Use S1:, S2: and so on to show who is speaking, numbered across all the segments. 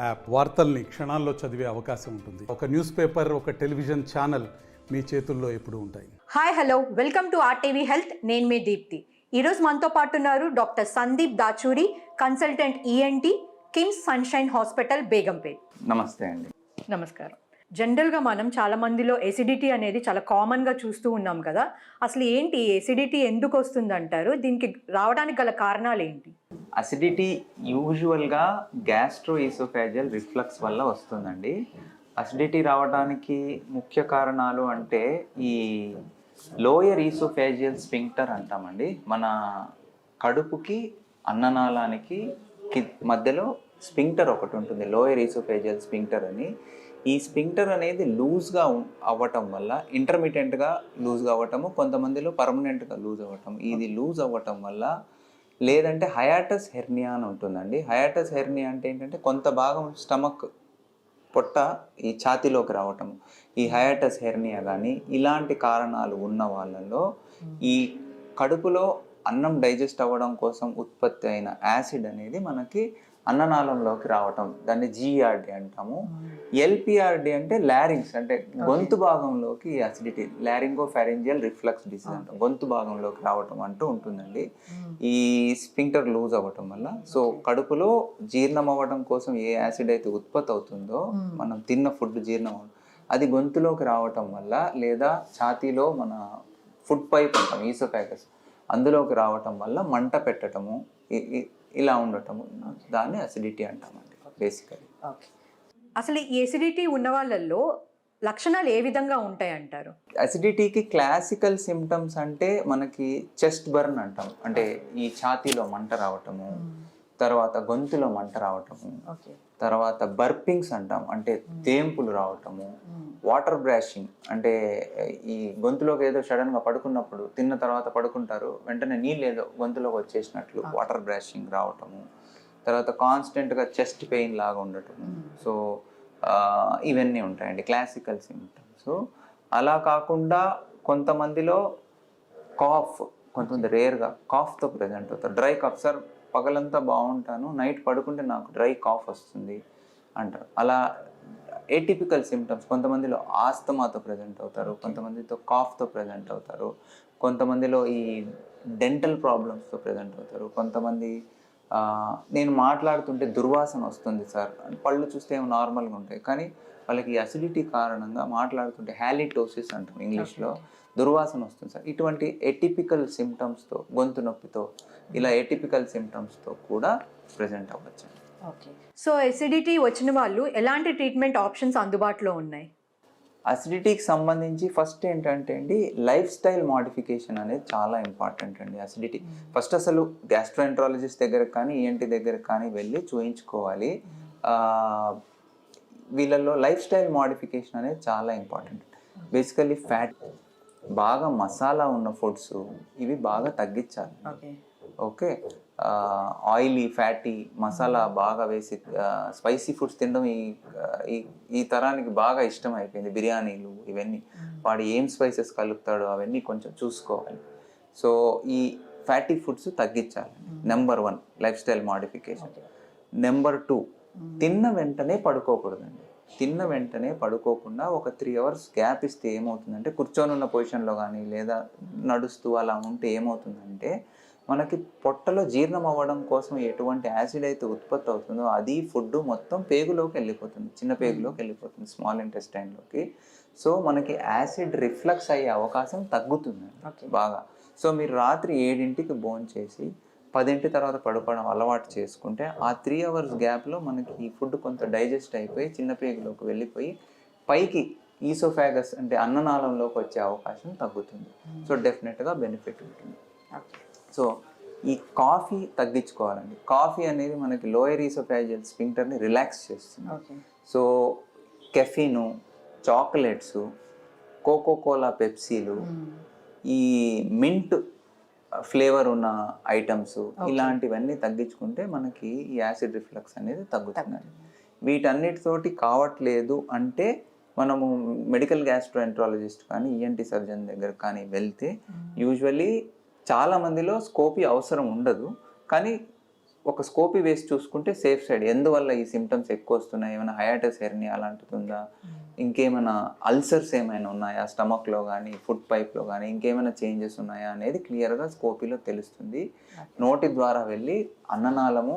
S1: App వార్తల్ని క్షణాల్లో చదివే అవకాశం ఉంటుంది. ఒక న్యూస్ పేపర్ ఒక టెలివిజన్ ఛానల్ మీ చేతుల్లో ఎప్పుడూ ఉంటాయి.
S2: Hi hello. Welcome to RTV health. నేను మీ దీప్తి. ఈరోజు మనతో పాటు ఉన్నారు doctor Sandeep Dachuri consultant ENT KIMS Sunshine hospital Begumpet.
S3: నమస్తే అండి.
S2: నమస్కారం. జనరల్గా మనం చాలా మందిలో ఎసిడిటీ అనేది చాలా కామన్గా చూస్తూ ఉన్నాం కదా. అసలు ఏంటి ఎసిడిటీ ఎందుకు వస్తుంది అంటారు దీనికి రావడానికి గల కారణాలు ఏంటి?
S3: అసిడిటీ యూజువల్గా గ్యాస్ట్రో ఈసోఫాజియల్ రిఫ్లక్స్ వల్ల వస్తుందండి. అసిడిటీ రావడానికి ముఖ్య కారణాలు అంటే ఈ లోయర్ ఈసోఫాజియల్ స్పింక్టర్ అంటామండి. మన కడుపుకి అన్ననాళానికి కి- మధ్యలో స్పింక్టర్ ఒకటి ఉంటుంది. లోయర్ ఈసోఫేజియల్ స్పింక్టర్ అని. ఈ స్పింక్టర్ అనేది లూజ్గా అవ్వటం వల్ల ఇంటర్మీడియట్గా లూజ్గా అవ్వటము కొంతమందిలో పర్మనెంట్గా లూజ్ అవ్వటం. ఇది లూజ్ అవ్వటం వల్ల లేదంటే హయాటస్ హెర్నియా అని ఉంటుందండి. హయాటస్ హెర్నియా అంటే ఏంటంటే కొంత భాగం స్టమక్ పొట్ట ఈ ఛాతీలోకి రావటం. ఈ హయాటస్ హెర్నియా కానీ ఇలాంటి కారణాలు ఉన్న వాళ్ళలో ఈ కడుపులో అన్నం డైజెస్ట్ అవ్వడం కోసం ఉత్పత్తి అయిన యాసిడ్ అనేది మనకి అన్ననాళంలోకి రావటం దాన్ని జిఆర్డి అంటాము. ఎల్పిఆర్డి అంటే లారింగ్స్ అంటే గొంతు భాగంలోకి acidity laryngo pharyngeal reflux disease అంటాం. గొంతు భాగంలోకి రావటం అంటూ ఉంటుందండి. ఈ స్పింక్టర్ లూజ్ అవ్వటం వల్ల సో కడుపులో జీర్ణం అవ్వడం కోసం ఏ యాసిడ్ అయితే ఉత్పత్తి అవుతుందో మనం తిన్న ఫుడ్ జీర్ణం అది గొంతులోకి రావటం వల్ల లేదా ఛాతీలో మన ఫుడ్ పైప్ అంటాం ఈసోఫాగస్ అందులోకి రావటం వల్ల మంట ఇ- ఇలా ఉండటము దాన్ని అసిడిటీ అంటామండి బేసికలీ
S2: ఓకే అసలు ఈ ఎసిడిటీ ఉన్న వాళ్ళల్లో లక్షణాలు ఏ విధంగా ఉంటాయి అంటారు
S3: అసిడిటీకి క్లాసికల్ సిమ్టమ్స్ అంటే మనకి చెస్ట్ బర్న్ అంటాం. అంటే ఈ ఛాతీలో మంట రావటము తర్వాత గొంతులో మంట రావటము తర్వాత బర్పింగ్స్ అంటాం అంటే తేంపులు రావటము వాటర్ బ్రాషింగ్ అంటే ఈ గొంతులోకి ఏదో సడన్గా పడుకున్నప్పుడు తిన్న తర్వాత పడుకుంటారు వెంటనే నీళ్ళు ఏదో గొంతులోకి వచ్చేసినట్లు వాటర్ బ్రాషింగ్ రావటము తర్వాత కాన్స్టెంట్గా చెస్ట్ పెయిన్ లాగా ఉండటము. సో ఇవన్నీ ఉంటాయండి క్లాసికల్ సిమ్టమ్స్ అలా కాకుండా కొంతమందిలో కాఫ్ కొంతమంది రేర్గా కాఫ్తో ప్రజెంట్ అవుతారు. డ్రై కాఫ్ సార్ పగలంతా బాగుంటాను నైట్ పడుకుంటే నాకు డ్రై కాఫ్ వస్తుంది అంటారు. అలా ఏటిపికల్ సిమ్టమ్స్ కొంతమందిలో ఆస్తమాతో ప్రజెంట్ అవుతారు కొంతమందితో కాఫ్తో ప్రజెంట్ అవుతారు కొంతమందిలో ఈ డెంటల్ ప్రాబ్లమ్స్తో ప్రజెంట్ అవుతారు కొంతమంది నేను మాట్లాడుతుంటే దుర్వాసన వస్తుంది సార్. పళ్ళు చూస్తే ఏమో నార్మల్గా ఉంటాయి కానీ వాళ్ళకి అసిడిటీ కారణంగా మాట్లాడుతుంటే హ్యాలిటోసిస్ అంటాం ఇంగ్లీష్లో. దుర్వాసన వస్తుంది సార్. ఇటువంటి ఎటిపికల్ సిమ్టమ్స్తో గొంతు నొప్పితో ఇలా ఎటిపికల్ సిమ్టమ్స్తో కూడా ప్రజెంట్ అవ్వచ్చు.
S2: ఓకే సో ఎసిడిటీ వచ్చిన వాళ్ళు ఎలాంటి ట్రీట్మెంట్ ఆప్షన్స్ అందుబాటులో ఉన్నాయి?
S3: అసిడిటీకి సంబంధించి ఫస్ట్ ఏంటంటే అండి లైఫ్ స్టైల్ మోడిఫికేషన్ అనేది చాలా ఇంపార్టెంట్ అండి అసిడిటీ ఫస్ట్ అసలు గ్యాస్ట్రోఎంట్రాలజిస్ట్ దగ్గర కానీ ఈఎన్టీ దగ్గర కానీ వెళ్ళి చూయించుకోవాలి. ఆ, వీళ్ళల్లో లైఫ్ స్టైల్ మోడిఫికేషన్ అనేది చాలా ఇంపార్టెంట్. బేసికల్లీ ఫ్యాట్ బాగా మసాలా ఉన్న ఫుడ్స్ ఇవి బాగా తగ్గించాలి.
S2: Okay.
S3: Okay? Oily fatty masala బాగా వేసి స్పైసీ ఫుడ్స్ తినడం ఈ ఈ ఈ తరానికి బాగా ఇష్టం అయిపోయింది బిర్యానీలు ఇవన్నీ. వాడు ఏం స్పైసెస్ కలుపుతాడో అవన్నీ కొంచెం చూసుకోవాలి. సో ఈ ఫ్యాటీ ఫుడ్స్ తగ్గించాలి. Number one lifestyle modification. Number two తిన్న వెంటనే పడుకోకూడదండి. తిన్న వెంటనే పడుకోకుండా ఒక త్రీ అవర్స్ గ్యాప్ ఇస్తే ఏమవుతుందంటే కూర్చొని ఉన్న పొజిషన్లో కానీ లేదా నడుస్తూ అలా ఉంటే ఏమవుతుందంటే మనకి పొట్టలో జీర్ణం అవ్వడం కోసం ఎటువంటి యాసిడ్ అయితే ఉత్పత్తి అవుతుందో అది ఫుడ్ మొత్తం పేగులోకి వెళ్ళిపోతుంది. చిన్న పేగులోకి వెళ్ళిపోతుంది స్మాల్ ఇంటెస్టైన్లోకి సో మనకి యాసిడ్ రిఫ్లక్స్ అయ్యే అవకాశం తగ్గుతుంది. బాగా. సో మీరు రాత్రి ఏడింటికి భోజనం చేసి పదింటి తర్వాత పడుకోవడం అలవాటు చేసుకుంటే ఆ త్రీ అవర్స్ గ్యాప్లో మనకి ఈ ఫుడ్ కొంత డైజెస్ట్ అయిపోయి చిన్న పేగులోకి వెళ్ళిపోయి పైకి ఈసోఫాగస్ అంటే అన్ననాళంలోకి వచ్చే అవకాశం తగ్గుతుంది. సో డెఫినెట్గా బెనిఫిట్ ఉంటుంది. సో ఈ కాఫీ తగ్గించుకోవాలండి. కాఫీ అనేది మనకి లోయర్ ఈసోఫాజియల్ స్పింక్టర్ని రిలాక్స్ చేస్తుంది. So caffeine chocolates cocoa cola పెప్సీలు ఈ మింట్ ఫ్లేవర్ ఉన్న ఐటమ్స్ ఇలాంటివన్నీ తగ్గించుకుంటే మనకి ఈ యాసిడ్ రిఫ్లక్స్ అనేది తగ్గుతుందండి. వీటన్నిటితోటి కావట్లేదు అంటే మనము మెడికల్ గ్యాస్ట్రోఎంట్రాలజిస్ట్ కానీ ఈఎన్టీ సర్జన్ దగ్గర కానీ వెళ్తే యూజువల్లీ చాలా మందిలో స్కోపీ అవసరం ఉండదు. కానీ ఒక స్కోపీ వేసి చూసుకుంటే సేఫ్ సైడ్. ఎందువల్ల ఈ సిమ్టమ్స్ ఎక్కువ వస్తున్నాయి ఏమైనా హయాటస్ హెర్నియా అలాంటిది ఉందా ఇంకేమైనా అల్సర్స్ ఏమైనా ఉన్నాయా? స్టమక్లో కానీ ఫుడ్ పైప్లో కానీ ఇంకేమైనా చేంజెస్ ఉన్నాయా అనేది క్లియర్గా స్కోపీలో తెలుస్తుంది. నోటి ద్వారా వెళ్ళి అన్ననాళము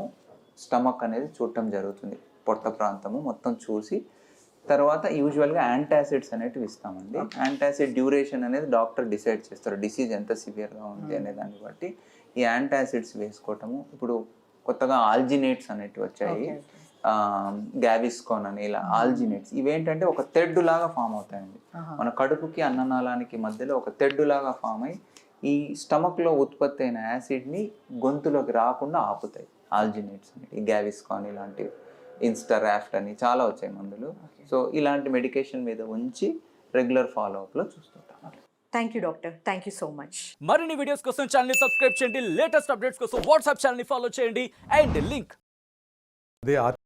S3: స్టమక్ అనేది చూడటం జరుగుతుంది. పొట్ట ప్రాంతము మొత్తం చూసి తర్వాత యూజువల్గా యాంటాసిడ్స్ అనేటివి ఇస్తామండి. యాంటాసిడ్ డ్యూరేషన్ అనేది డాక్టర్ డిసైడ్ చేస్తారు. డిసీజ్ ఎంత సివియర్గా ఉంది అనే దాన్ని బట్టి. ఈ యాంటాసిడ్స్ వేసుకోవటము ఇప్పుడు కొత్తగా ఆల్జినేట్స్ అనేటివి వచ్చాయి. గ్యావిస్కోన్ అని ఇలా ఆల్జినేట్స్. ఇవేంటంటే ఒక తెడ్డు లాగా ఫామ్ అవుతాయండి. మన కడుపుకి అన్ననాళానికి మధ్యలో ఒక తెడ్డు లాగా ఫామ్ అయి ఈ స్టమక్లో ఉత్పత్తి అయిన యాసిడ్ని గొంతులోకి రాకుండా ఆపుతాయి. ఆల్జినేట్స్ అని ఈ గ్యావిస్కాన్ ఇలాంటివి ఇన్స్టారాఫ్ట్ అని చాలా వచ్చాయి మందులు. సో ఇలాంటి మెడికేషన్ మీద ఉంచి రెగ్యులర్ ఫాలో అప్లో చూస్తుంటాం.
S2: Thank you doctor thank you so much
S4: మరిన్ని వీడియోస్ కోసం ఛానల్ని సబ్స్క్రైబ్ చేయండి. లేటెస్ట్ అప్డేట్స్ కోసం వాట్సాప్ ఛానల్ని ఫాలో చేయండి. And link